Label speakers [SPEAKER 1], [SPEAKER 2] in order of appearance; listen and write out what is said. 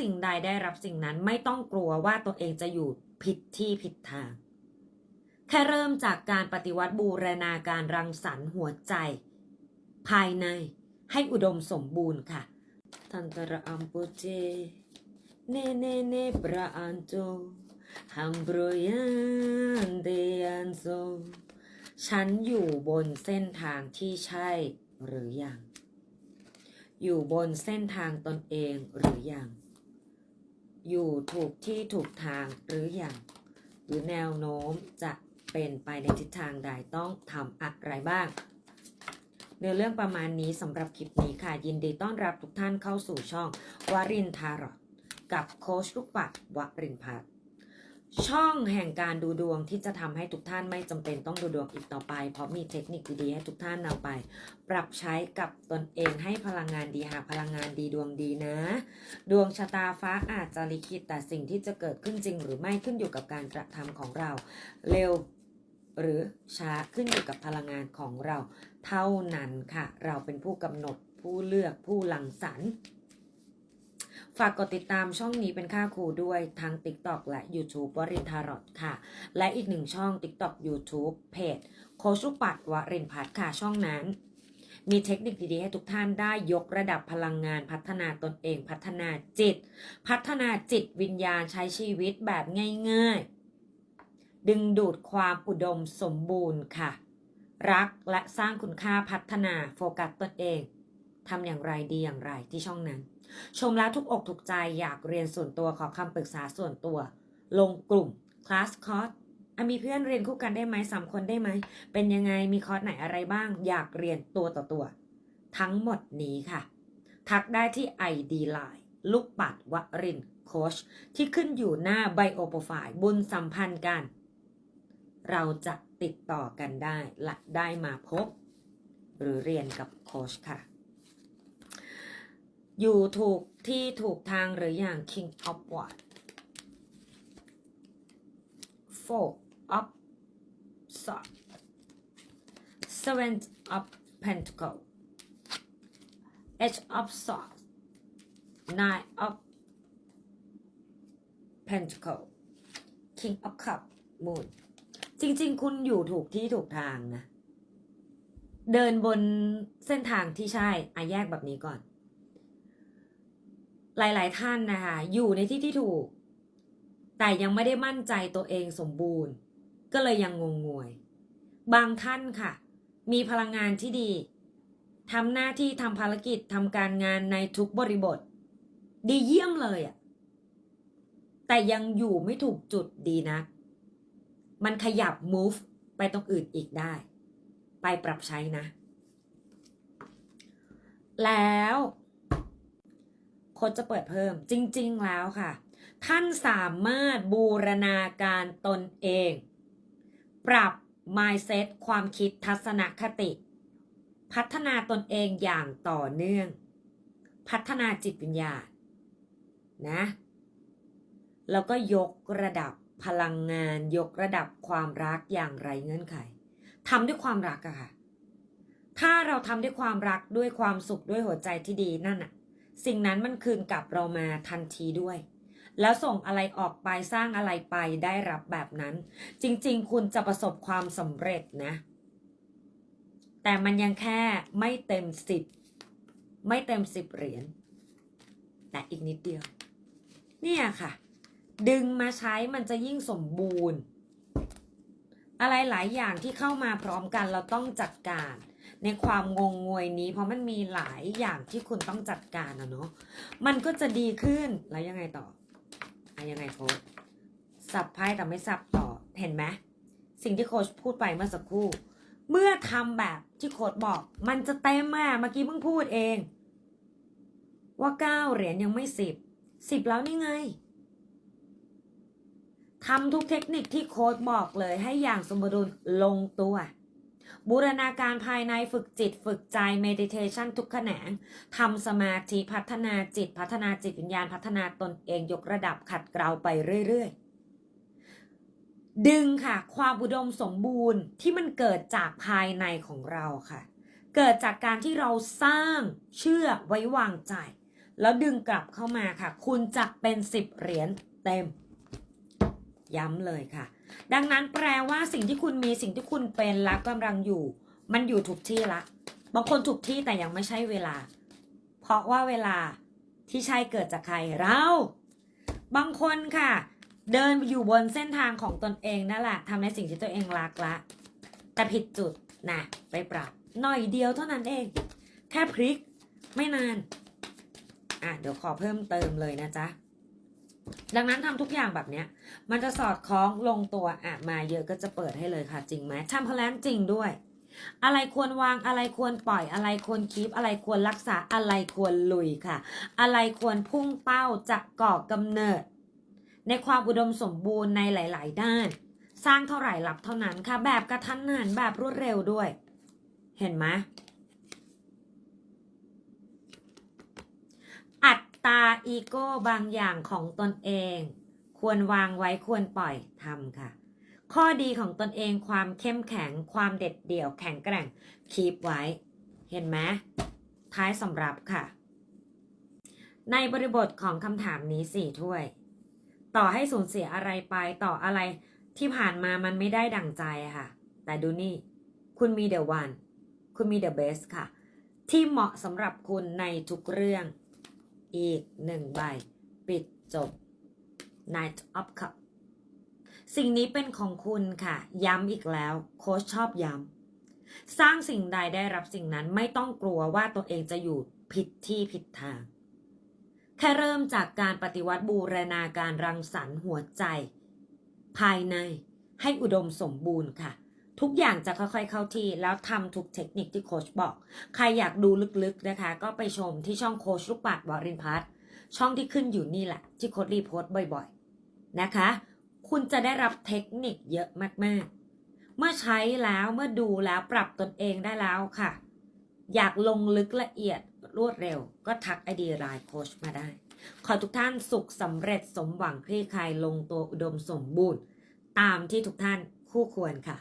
[SPEAKER 1] สิ่งใดได้รับสิ่งนั้นไม่ต้องกลัวว่าตัวเองจะอยู่ผิดที่ผิดทาง แค่เริ่มจากการปฏิวัติบูรณาการรังสรรค์หัวใจ ภายในให้อุดมสมบูรณ์ค่ะทันตระอัมโปเจ เนเนเนปราอันโจฮัมโบรยันเดอันโซฉันอยู่บนเส้นทางที่ใช่หรือยัง อยู่บนเส้นทางตนเองหรือยัง อยู่ถูกที่ถูกทางหรืออย่าง หรือแนวโน้มจะเป็นไปในทิศทางใดต้องทำอะไรบ้างเนื้อเรื่องประมาณนี้สำหรับคลิปนี้ค่ะ ยินดีต้อนรับทุกท่านเข้าสู่ช่องวารินทารอดกับโค้ชลูกปัดวรินพัฒน์ ช่องแห่งการดูดวงที่จะทำให้ทุกท่านไม่จำเป็นต้องดูดวงอีกต่อไป เพราะมีเทคนิคดีๆให้ทุกท่านนำไป ปรับใช้กับตนเองให้พลังงานดีหากพลังงานดีดวงดีนะ ดวงชะตาฟ้าอาจจะลิขิตแต่สิ่งที่จะเกิดขึ้นจริง หรือไม่ขึ้นอยู่กับการกระทำของเรา เร็วหรือช้าขึ้นอยู่กับพลังงานของเรา เท่านั้นค่ะ เราเป็นผู้กำหนดผู้เลือกผู้หลังสรรค์ ฝากกดติดตามช่องนี้เป็นค่าครูด้วยทั้ง TikTok และ YouTube วรินทารอดค่ะ และอีกหนึ่งช่อง TikTok YouTube เพจโคชุปัดวรินพัฒค่ะช่องนั้น มีเทคนิคดีๆให้ทุกท่านได้ยกระดับพลังงานพัฒนาตนเอง พัฒนาจิต พัฒนาจิตวิญญาณใช้ชีวิตแบบง่ายๆ ดึงดูดความอุดมสมบูรณ์ค่ะ รักและสร้างคุณค่าพัฒนาโฟกัสตนเอง ทำอย่างไรดีอย่างไรที่ช่องนั้น ชมแล้วทุกอกถูกใจอยากเรียนส่วนตัวขอคำปรึกษาส่วนตัว ลงกลุ่มคลาสคอร์สมีเพื่อนเรียนคู่กันได้ไหมสามคนได้ไหม เป็นยังไงมีคอร์สไหนอะไรบ้าง อยากเรียนตัวต่อตัว ทั้งหมดนี้ค่ะ ทักได้ที่ ID Line ลูกปัดวรินโคชที่ขึ้นอยู่หน้าไบโอโปรไฟล์บุญสัมพันธ์กัน เราจะติดต่อกันได้และได้มาพบ หรือเรียนกับโคชค่ะ อยู่ถูกที่ถูกทางหรืออย่าง King of What Four of Swords Seven of Pentacles, Eight of Swords Nine of Pentacles, King of Cup Moon จริง ๆ คุณอยู่ถูกที่ถูกทางนะ เดินบนเส้นทางที่ใช่อาแยกแบบนี้ก่อน หลาย ๆ ท่านนะคะอยู่ในที่ที่ถูก แต่ยังไม่ได้มั่นใจตัวเองสมบูรณ์ ก็เลยยังงงงวย บางท่านค่ะ มีพลังงานที่ดีทำหน้าที่ทำภารกิจทำการงานในทุกบริบท ดีเยี่ยมเลยอะแต่ยังอยู่ไม่ถูกจุดดีนะ มันขยับ move ไปตรงอื่นอีกได้ ไปปรับใช้นะ แล้ว ค้ชจะเปิดเพิ่ม จริง ๆ แล้วค่ะ ท่านสามารถบูรณาการตนเอง ปรับ mindset ความคิดทัศนคติ พัฒนาตนเองอย่างต่อเนื่อง พัฒนาจิตวิญญาณนะ แล้วก็ยกระดับพลังงาน ยกระดับความรักอย่างไรเงื่อนไขทำด้วยความรักอะค่ะ ถ้าเราทำด้วยความรักด้วยความสุขด้วยหัวใจที่ดีนั่นอะ สิ่งนั้นมันคืนกลับเรามาทันทีด้วย แล้วส่งอะไรออกไปสร้างอะไรไปได้รับแบบนั้น จริงๆ คุณจะประสบความสำเร็จนะ แต่มันยังแค่ไม่เต็มสิบไม่เต็มสิบเหรียญแต่อีกนิดเดียว เนี่ยค่ะ ดึงมาใช้มันจะยิ่งสมบูรณ์ อะไรหลายอย่างที่เข้ามาพร้อมกันเราต้องจัดการ ในความงงงวยนี้ เพราะมันมีหลายอย่างที่คุณต้องจัดการนะเนาะมันก็จะดีขึ้นแล้วยังไงต่ออะยังไงโค้ชสับไพ่แต่ไม่สับต่อเห็นไหมสิ่งที่โค้ชพูดไปเมื่อสักครู่ เมื่อทำแบบที่โค้ชบอก มันจะเต็มอะเมื่อกี้เพิ่งพูดเอง ว่าเก้าเหรียญยังไม่สิบสิบแล้วนี่ไงทำทุกเทคนิคที่โค้ดบอกเลยให้อย่างสมดุลลงตัว บูรณาการภายในฝึกจิตฝึกใจ meditation ทุกแขนงทำสมาธิพัฒนาจิต พัฒนาจิตวิญญาณพัฒนาตนเองยกระดับขัดเกลาไปเรื่อยๆ ดึงค่ะ ความอุดมสมบูรณ์ที่มันเกิดจากภายในของเราค่ะ เกิดจากการที่เราสร้างเชื่อไว้วางใจ แล้วดึงกลับเข้ามาค่ะ คุณจะเป็นสิบเหรียญเต็ม ย้ำเลยค่ะ ดังนั้นแปลว่าสิ่งที่คุณมีสิ่งที่คุณเป็นและกำลังอยู่ มันอยู่ถูกที่ละ บางคนถูกที่แต่ยังไม่ใช่เวลา เพราะว่าเวลาที่ใช่เกิดจากใครเรา บางคนค่ะ เดินอยู่บนเส้นทางของตนเองนั่นแหละทำในสิ่งที่ตัวเองรักละ แต่ผิดจุดนะไปปรับหน่อยเดียวเท่านั้นเอง แค่พลิกไม่นาน อะเดี๋ยวขอเพิ่มเติมเลยนะจ๊ะ ดังนั้นทำทุกอย่างแบบเนี้ย มันจะสอดคล้องลงตัวอะมาเยอะก็จะเปิดให้เลยค่ะ จริงไหมทำพลนจริงด้วย อะไรควรวางอะไรควรปล่อยอะไรควรคีปอะไรควรรักษาอะไรควรลุยค่ะ อะไรควรพุ่งเป้าจะก่อกำเนิด ในความอุดมสมบูรณ์ในหลาย ๆ ด้าน สร้างเท่าไหร่รับเท่านั้นค่ะ แบบกระทันหันแบบรวดเร็วด้วย เห็นไหมอั ตาอีโก้บางอย่างของตนเอง ควรวางไว้ควรปล่อยทำค่ะ ข้อดีของตนเองความเข้มแข็งความเด็ดเดี่ยวแข็งแกร่งคีปไว้ เห็นไหมท้ายสำรับค่ะ ในบริบทของคำถามนี้สี่ถ้วย ต่อให้สูญเสียอะไรไปต่ออะไรที่ผ่านมามันไม่ได้ดั่งใจค่ะ แต่ดูนี่ คุณมีเด e o วัน คุณมีเด e best ค่ะ ที่เหมาะสำหรับคุณในทุกเรื่อง อีกหนึ่งใบ ปิดจบ Knight of Cup สิ่งนี้เป็นของคุณค่ะ ย้ำอีกแล้ว โค้ชชอบย้ำ สร้างสิ่งใดได้รับสิ่งนั้นไม่ต้องกลัวว่าตัวเองจะอยู่ผิดที่ผิดทาง แค่เริ่มจากการปฏิวัติบูรณาการรังสรรค์หัวใจ ภายในให้อุดมสมบูรณ์ค่ะ ทุกอย่างจะค่อยๆเข้าที่ แล้วทำทุกเทคนิคที่โค้ชบอก ใครอยากดูลึกๆนะคะ ก็ไปชมที่ช่องโค้ชลูกปัดวรินพัฒน์ช่องที่ขึ้นอยู่นี่แหละ ที่โค้ชรีโพสต์บ่อยๆนะคะ คุณจะได้รับเทคนิคเยอะมากๆ เมื่อใช้แล้วเมื่อดูแล้วปรับตนเองได้แล้วค่ะ อยากลงลึกละเอียดรวดเร็ว ก็ทักไอดีไลน์โค้ชมาได้ ขอทุกท่านสุขสำเร็จสมหวังคลี่คลายลงตัวอุดมสมบูรณ์ ตามที่ทุกท่านคู่ควรค่ะ